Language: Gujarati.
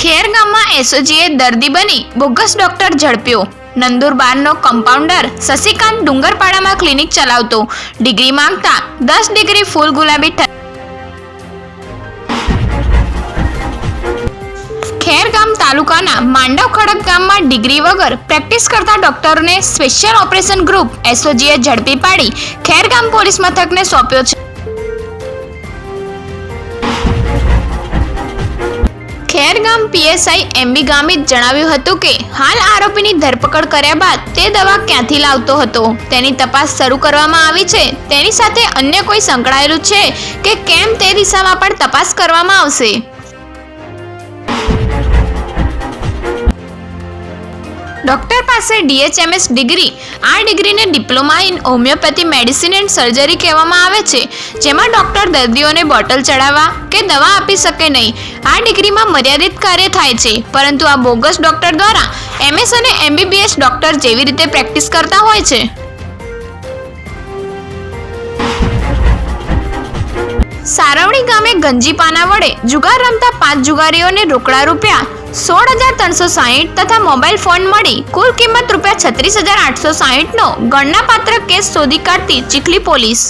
ખેર ગામમાં એસઓજીએ દર્દી બની બોગસ ડોક્ટર ઝડપ્યો. નંદુરબારનો કમ્પાઉન્ડર શશિકાંત ડુંગરપાડામાં ક્લિનિક ચલાવતો. ડિગ્રી માંગતા દસ ડિગ્રી ફૂલ ગુલાબી ખેરગામ તાલુકાના માંડવ ખડક ગામમાં ડિગ્રી વગર પ્રેક્ટિસ કરતા ડોક્ટરને સ્પેશિયલ ઓપરેશન ગ્રુપ એસઓજીએ ઝડપી પાડી. ખેરગામ પોલીસ મથકને સોંપ્યો છે. ખેરગામ પીએસઆઈ એમબી ગામિત જણાવ્યું હતું કે હાલ આરોપીની ધરપકડ કર્યા બાદ તે દવા ક્યાંથી લાવતો હતો? તેની તપાસ શરૂ કરવામાં આવી છે. તેની સાથે અન્ય કોઈ સંકળાયેલું છે કે કેમ તે દિશામાં પણ તપાસ કરવામાં આવશે? ડોક્ટર પાસે ડીએચએમએસ ડિગ્રી, આ ડિગ્રીને diploma in homeopathy medicine and surgery કહેવામાં આવે છે, જેમાં ડોક્ટર દર્દીઓને બોટલ ચડાવવા કે દવા આપી શકે નહીં. આ ડિગ્રીમાં મર્યાદિત કાર્ય થાય છે, પરંતુ આ બોગસ ડોક્ટર દ્વારા એમએસ અને એમબીબીએસ ડોક્ટર જેવી રીતે પ્રેક્ટિસ કરતા હોય છે. સારવણી ગામે ગંજીપાના વડે જુગાર રમતા પાંચ જુગારીઓને રોકડા રૂપિયા સોળ હજાર ત્રણસો સાહીઠ તથા મોબાઈલ ફોન મળી કુલ કિંમત રૂપિયા છત્રીસ હજાર આઠસો સાહીઠનો ગણનાપાત્ર કેસ શોધી કાઢતી ચીખલી પોલીસ.